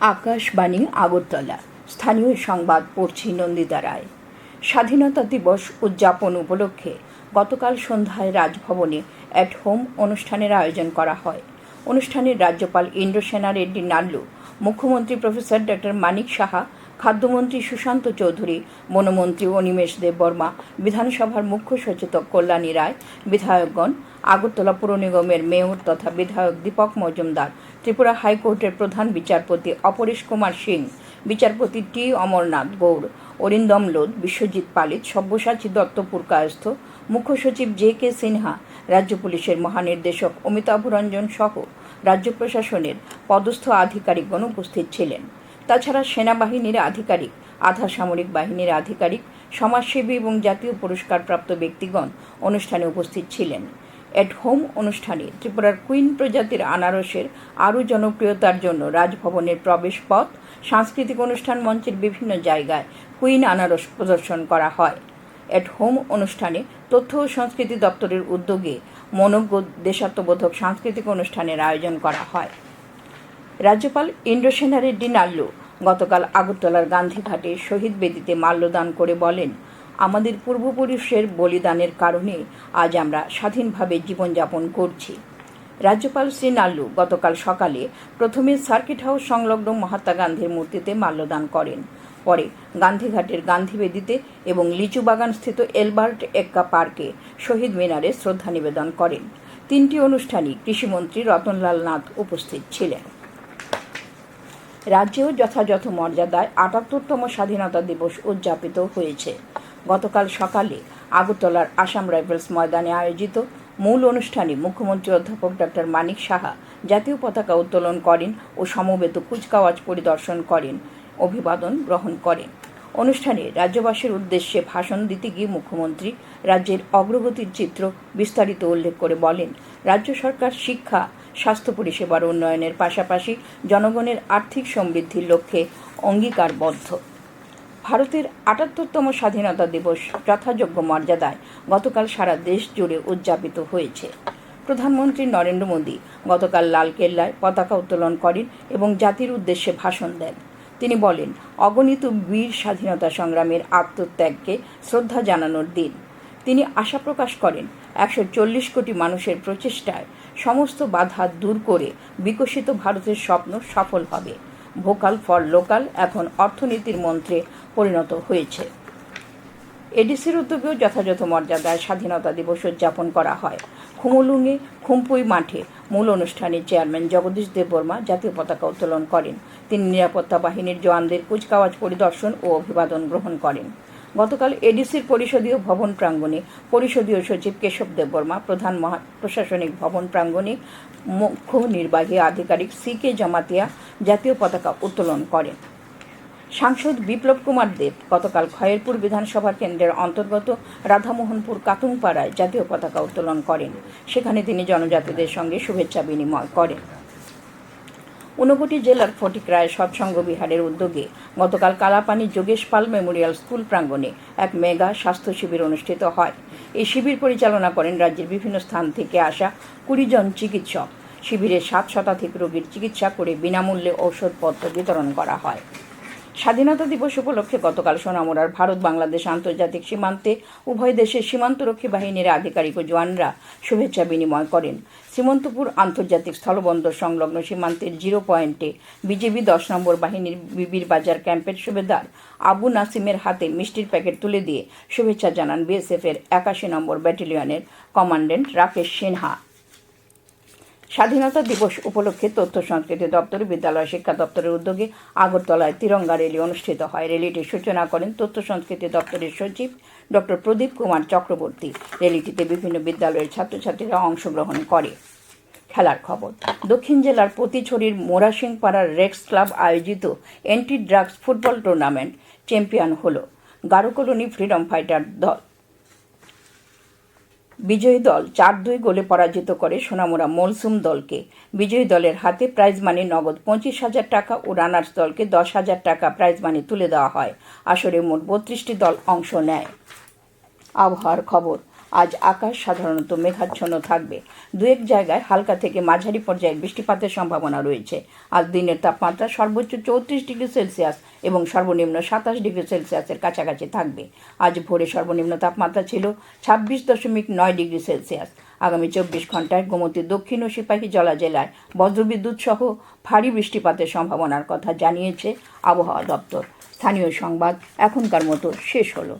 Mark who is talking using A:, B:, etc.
A: আকাশবাণী, আগরতলা। স্থানীয় সংবাদ পড়ছি নন্দিতা রায়। স্বাধীনতা দিবস উদযাপন উপলক্ষে গতকাল সন্ধ্যায় রাজভবনে অ্যাট হোম অনুষ্ঠানের আয়োজন করা হয়। অনুষ্ঠানে রাজ্যপাল ইন্দ্রসেনা রেড্ডি নাল্লু, মুখ্যমন্ত্রী প্রফেসর ডক্টর মানিক সাহা খাদ্যমন্ত্রী সুশান্ত চৌধুরী, বনমন্ত্রী অনিমেষ দেব বর্মা, বিধানসভার মুখ্য সচেতক কল্যাণী রায়, বিধায়কগণ, আগরতলা পুর নিগমের মেয়র তথা বিধায়ক দীপক মজুমদার, ত্রিপুরা হাইকোর্টের প্রধান বিচারপতি অপরেশ কুমার সিং, বিচারপতি টি অমরনাথ গৌড়, অরিন্দম লোদ বিশ্বজিৎ পালিত, সব্যসাচী দত্ত পুরকায়স্থ মুখ্য সচিব জে কে সিনহা, রাজ্য পুলিশের মহানির্দেশক অমিতাভ রঞ্জন সহ রাজ্য প্রশাসনের পদস্থ আধিকারিকগণ উপস্থিত ছিলেন। তাছাড়া সেনাবাহিনীর আধিকারিক, আধা সামরিক বাহিনীর আধিকারিক, সমাজসেবী এবং জাতীয় পুরস্কারপ্রাপ্ত ব্যক্তিগণ অনুষ্ঠানে উপস্থিত ছিলেন। এট হোম অনুষ্ঠানে ত্রিপুরার কুইন প্রজাতির আনারসের আরও জনপ্রিয়তার জন্য রাজভবনের প্রবেশ পথ, সাংস্কৃতিক অনুষ্ঠান মঞ্চের বিভিন্ন জায়গায় কুইন আনারস প্রদর্শন করা হয়। এট হোম অনুষ্ঠানে তথ্য ও সংস্কৃতি দপ্তরের উদ্যোগে মনোজ্ঞ দেশাত্মবোধক সাংস্কৃতিক অনুষ্ঠানের আয়োজন করা হয়। রাজ্যপাল ইন্দ্রসেনা রেড্ডি নাল্লু গতকাল আগরতলার গান্ধীঘাটে শহীদ বেদিতে মাল্যদান করে বলেন, আমাদের পূর্বপুরুষের বলিদানের কারণে আজ আমরা স্বাধীনভাবে জীবনযাপন করছি। রাজ্যপাল শ্রী নাল্লু গতকাল সকালে প্রথমে সার্কিট হাউস সংলগ্ন মহাত্মা গান্ধীর মূর্তিতে মাল্যদান করেন। পরে গান্ধীঘাটের গান্ধীবেদিতে এবং লিচু বাগানস্থিত এলবার্ট এক্কা পার্কে শহীদ মিনারে শ্রদ্ধা নিবেদন করেন। তিনটি অনুষ্ঠানে কৃষিমন্ত্রী রতনলাল নাথ উপস্থিত ছিলেন। রাজ্যেও যথাযথ মর্যাদায় আটাত্তরতম স্বাধীনতা দিবস উদযাপিত হয়েছে। গতকাল সকালে আগরতলার আসাম রাইফেলস ময়দানে আয়োজিত মূল অনুষ্ঠানে মুখ্যমন্ত্রী অধ্যাপক ডক্টর মানিক সাহা জাতীয় পতাকা উত্তোলন করেন ও সমবেত কুচকাওয়াজ পরিদর্শন করেন, অভিবাদন গ্রহণ করেন। অনুষ্ঠানে রাজ্যবাসীর উদ্দেশ্যে ভাষণ দিতে গিয়ে মুখ্যমন্ত্রী রাজ্যের অগ্রগতির চিত্র বিস্তারিত উল্লেখ করে বলেন, রাজ্য সরকার শিক্ষা স্বাস্থ্য পরিষেবার উন্নয়নের পাশাপাশি জনগণের আর্থিক সমৃদ্ধির লক্ষ্যে অঙ্গীকারবদ্ধ। ভারতের আটাত্তরতম স্বাধীনতা দিবস যথাযোগ্য মর্যাদায় গতকাল সারা দেশ জুড়ে উদযাপিত হয়েছে। প্রধানমন্ত্রী নরেন্দ্র মোদী গতকাল লালকেল্লায় পতাকা উত্তোলন করেন এবং জাতির উদ্দেশ্যে ভাষণ দেন। তিনি বলেন, অগণিত বীর স্বাধীনতা সংগ্রামের আত্মত্যাগকে শ্রদ্ধা জানানোর দিন। তিনি আশা প্রকাশ করেন, একশো চল্লিশ কোটি মানুষের প্রচেষ্টায় সমস্ত বাধা দূর করে বিকশিত ভারতের স্বপ্ন সফল হবে। ভোকাল ফর লোকাল এখন অর্থনীতির মন্ত্রে পরিণত হয়েছে। এডিসির উদ্যোগেও যথাযথ মর্যাদায় স্বাধীনতা দিবস উদযাপন করা হয়। খুমুলুঙে খুমপুই মাঠে মূল অনুষ্ঠানে চেয়ারম্যান জগদীশ দেববর্মা জাতীয় পতাকা উত্তোলন করেন। তিনি নিরাপত্তা বাহিনীর জওয়ানদের কুচকাওয়াজ, পরিদর্শন ও অভিবাদন গ্রহণ করেন। গতকাল এডিসির পরিষদীয় ভবন প্রাঙ্গণে পরিষদীয় সচিব কেশব দেববর্মা, প্রধান প্রশাসনিক ভবন প্রাঙ্গণে মুখ্য নির্বাহী আধিকারিক সি কে জামাতিয়া জাতীয় পতাকা উত্তোলন করেন। সাংসদ বিপ্লব কুমার দেব গতকাল খয়েরপুর বিধানসভা কেন্দ্রের অন্তর্গত রাধামোহনপুর কাতুংপাড়ায় জাতীয় পতাকা উত্তোলন করেন। সেখানে তিনি জনজাতিদের সঙ্গে শুভেচ্ছা বিনিময় করেন। ঊনকোটি জেলার ফটিকরায় সৎসঙ্গ বিহারের উদ্যোগে গতকাল কালাপানি যোগেশ পাল মেমোরিয়াল স্কুল প্রাঙ্গণে এক মেগা স্বাস্থ্য শিবির অনুষ্ঠিত হয়। এই শিবির পরিচালনা করেন রাজ্যের বিভিন্ন স্থান থেকে আসা কুড়ি জন চিকিৎসক। শিবিরে সাত শতাধিক রোগীর চিকিৎসা করে বিনামূল্যে ঔষধপত্র বিতরণ করা হয়। স্বাধীনতা দিবস উপলক্ষে গতকাল সোনামুড়ার ভারত বাংলাদেশ আন্তর্জাতিক সীমান্তে উভয় দেশের সীমান্তরক্ষী বাহিনীর আধিকারিক ও জওয়ানরা শুভেচ্ছা বিনিময় করেন। শ্রীমন্তপুর আন্তর্জাতিক স্থলবন্দর সংলগ্ন সীমান্তের জিরো পয়েন্টে বিজেপি দশ নম্বর বাহিনীর বিবির বাজার ক্যাম্পের সুবেদার আবু নাসিমের হাতে মিষ্টির প্যাকেট তুলে দিয়ে শুভেচ্ছা জানান বিএসএফের একাশি নম্বর ব্যাটালিয়নের কমান্ডেন্ট রাকেশ সিনহা। স্বাধীনতা দিবস উপলক্ষে তথ্য সংস্কৃতি দপ্তর, বিদ্যালয় শিক্ষা দপ্তরের উদ্যোগে আগরতলায় তিরঙ্গা র্যালি অনুষ্ঠিত হয়। র্যালিটির সূচনা করেন তথ্য সংস্কৃতি দপ্তরের সচিব ডক্টর প্রদীপ কুমার চক্রবর্তী। র্যালিটিতে বিভিন্ন বিদ্যালয়ের ছাত্রছাত্রীরা অংশগ্রহণ করে। খেলার খবর। দক্ষিণ জেলার প্রতিছড়ির মোরাসিং পাড়ার রেক্স ক্লাব আয়োজিত anti drugs football tournament champion হল। গারোকলোনি ফ্রিডম ফাইটার দল। বিজয়ী দল চার দুই গোলে পরাজিত করে সোনামুরা মলসুম দলকে। বিজয়ী দলের হাতে প্রাইজ মানি নগদ পঁচিশ হাজার টাকা ও রানার্স দলকে দশ হাজার টাকা প্রাইজ মানি তুলে দেওয়া হয়। আসরে মোট বত্রিশটি দল অংশ নেয়। আবহাওয়ার খবর। আজ আকাশ সাধারণত মেঘাচ্ছন্ন থাকবে। দু এক জায়গায় হালকা থেকে মাঝারি পর্যায়ের বৃষ্টিপাতের সম্ভাবনা রয়েছে। আজ দিনের তাপমাত্রা সর্বোচ্চ চৌত্রিশ ডিগ্রি সেলসিয়াস এবং সর্বনিম্ন সাতাশ ডিগ্রি সেলসিয়াসের কাছাকাছি থাকবে। আজ ভোরে সর্বনিম্ন তাপমাত্রা ছিল ছাব্বিশ দশমিক নয় ডিগ্রি সেলসিয়াস। আগামী চব্বিশ ঘন্টায় গোমতী, দক্ষিণ ও সিপাহী জলা জেলায় বজ্রবিদ্যুৎ সহ ভারী বৃষ্টিপাতের সম্ভাবনার কথা জানিয়েছে আবহাওয়া দপ্তর। স্থানীয় সংবাদ এখনকার মতো শেষ হলো।